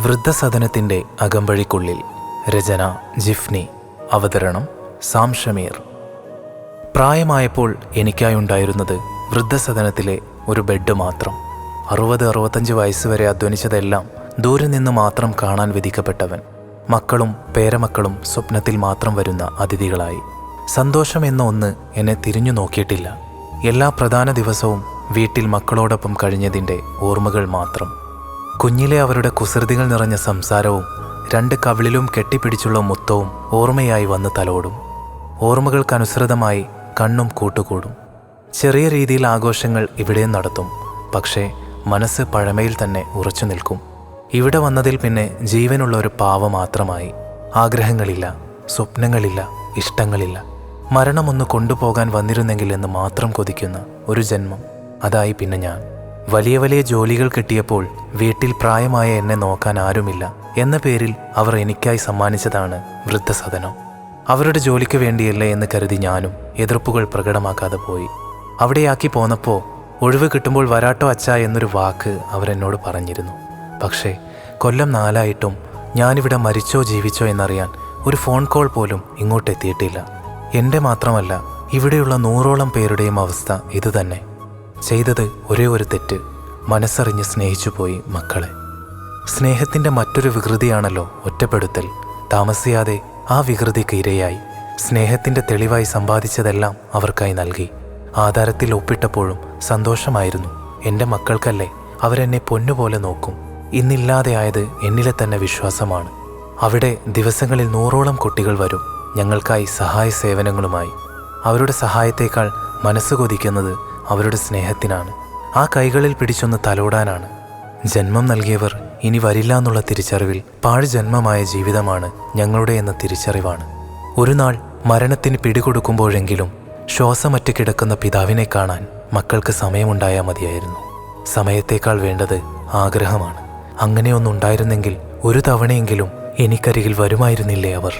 വൃദ്ധസദനത്തിന്റെ അകമ്പഴിക്കുള്ളിൽ രചന ജിഫ്നി അവതരണം സാം ഷമീർ പ്രായമായപ്പോൾ എനിക്കായുണ്ടായിരുന്നത് വൃദ്ധസദനത്തിലെ ഒരു ബെഡ് മാത്രം. അറുപത് അറുപത്തഞ്ച് വയസ്സ് വരെ അധ്വനിച്ചതെല്ലാം ദൂരെ നിന്ന് മാത്രം കാണാൻ വിധിക്കപ്പെട്ടവൻ. മക്കളും പേരമക്കളും സ്വപ്നത്തിൽ മാത്രം വരുന്ന അതിഥികളായി. സന്തോഷം എന്ന ഒന്ന് എന്നെ തിരിഞ്ഞു നോക്കിയിട്ടില്ല. എല്ലാ പ്രധാന ദിവസവും വീട്ടിൽ മക്കളോടൊപ്പം കഴിഞ്ഞതിന്റെ ഓർമ്മകൾ മാത്രം. കുഞ്ഞിലെ അവരുടെ കുസൃതികൾ നിറഞ്ഞ സംസാരവും രണ്ട് കവിളിലും കെട്ടിപ്പിടിച്ചുള്ള മുത്തവും ഓർമ്മയായി വന്ന് തലോടും. ഓർമ്മകൾക്കനുസൃതമായി കണ്ണും കൂട്ടുകൂടും. ചെറിയ രീതിയിൽ ആഘോഷങ്ങൾ ഇവിടെയും നടത്തും. പക്ഷേ മനസ്സ് പഴമയിൽ തന്നെ ഉറച്ചു നിൽക്കും. ഇവിടെ വന്നതിൽ പിന്നെ ജീവനുള്ള ഒരു പാവ മാത്രമായി. ആഗ്രഹങ്ങളില്ല സ്വപ്നങ്ങളില്ല ഇഷ്ടങ്ങളില്ല. മരണമൊന്ന് കൊണ്ടുപോകാൻ വന്നിരുന്നെങ്കിൽ എന്ന് മാത്രം കൊതിക്കുന്ന ഒരു ജന്മം. അതായി പിന്നെ ഞാൻ. വലിയ വലിയ ജോലികൾ കിട്ടിയപ്പോൾ വീട്ടിൽ പ്രായമായ എന്നെ നോക്കാൻ ആരുമില്ല എന്ന പേരിൽ അവർ എനിക്കായി സമ്മാനിച്ചതാണ് വൃദ്ധസദനം. അവരുടെ ജോലിക്ക് വേണ്ടിയല്ല എന്ന് കരുതി ഞാനും എതിർപ്പുകൾ പ്രകടമാക്കാതെ പോയി. അവിടെയാക്കി പോന്നപ്പോൾ ഒഴിവ് കിട്ടുമ്പോൾ വരാട്ടോ അച്ഛ എന്നൊരു വാക്ക് അവരെന്നോട് പറഞ്ഞിരുന്നു. പക്ഷേ കൊല്ലം നാലായിട്ടും ഞാനിവിടെ മരിച്ചോ ജീവിച്ചോ എന്നറിയാൻ ഒരു ഫോൺ കോൾ പോലും ഇങ്ങോട്ടെത്തിയിട്ടില്ല. എന്റെ മാത്രമല്ല ഇവിടെയുള്ള നൂറോളം പേരുടെയും അവസ്ഥ ഇതുതന്നെ. ചെയ്തത് ഒരേ ഒരു തെറ്റ്. മനസ്സറിഞ്ഞ് സ്നേഹിച്ചു പോയി മക്കളെ. സ്നേഹത്തിന്റെ മറ്റൊരു വികൃതിയാണല്ലോ ഒറ്റപ്പെടുത്തൽ. താമസിയാതെ ആ വികൃതിക്ക് ഇരയായി. സ്നേഹത്തിന്റെ തെളിവായി സമ്പാദിച്ചതെല്ലാം അവർക്കായി നൽകി. ആധാരത്തിൽ ഒപ്പിട്ടപ്പോഴും സന്തോഷമായിരുന്നു. എന്റെ മക്കൾക്കല്ലേ അവരെന്നെ പൊന്നുപോലെ നോക്കും. ഇന്നില്ലാതെയായത് എന്നിലെ തന്നെ വിശ്വാസമാണ്. അവിടെ ദിവസങ്ങളിൽ നൂറോളം കുട്ടികൾ വരും. ഞങ്ങൾക്കായി സഹായ സേവനങ്ങളുമായി അവരുടെ സഹായത്തേക്കാൾ മനസ്സ് കൊതിക്കുന്നത് അവരുടെ സ്നേഹത്തിനാണ്. ആ കൈകളിൽ പിടിച്ചൊന്ന് തലോടാനാണ്. ജന്മം നൽകിയവർ ഇനി വരില്ല എന്നുള്ള തിരിച്ചറിവിൽ പാഴ്ജന്മമായ ജീവിതമാണ് ഞങ്ങളുടെ എന്ന തിരിച്ചറിവാണ്. ഒരു നാൾ മരണത്തിന് പിടികൊടുക്കുമ്പോഴെങ്കിലും ശ്വാസമറ്റ് കിടക്കുന്ന പിതാവിനെ കാണാൻ മക്കൾക്ക് സമയമുണ്ടായാൽ മതിയായിരുന്നു. സമയത്തേക്കാൾ വേണ്ടത് ആഗ്രഹമാണ്. അങ്ങനെയൊന്നുണ്ടായിരുന്നെങ്കിൽ ഒരു തവണയെങ്കിലും എനിക്കരികിൽ വരുമായിരുന്നില്ലേ അവർ?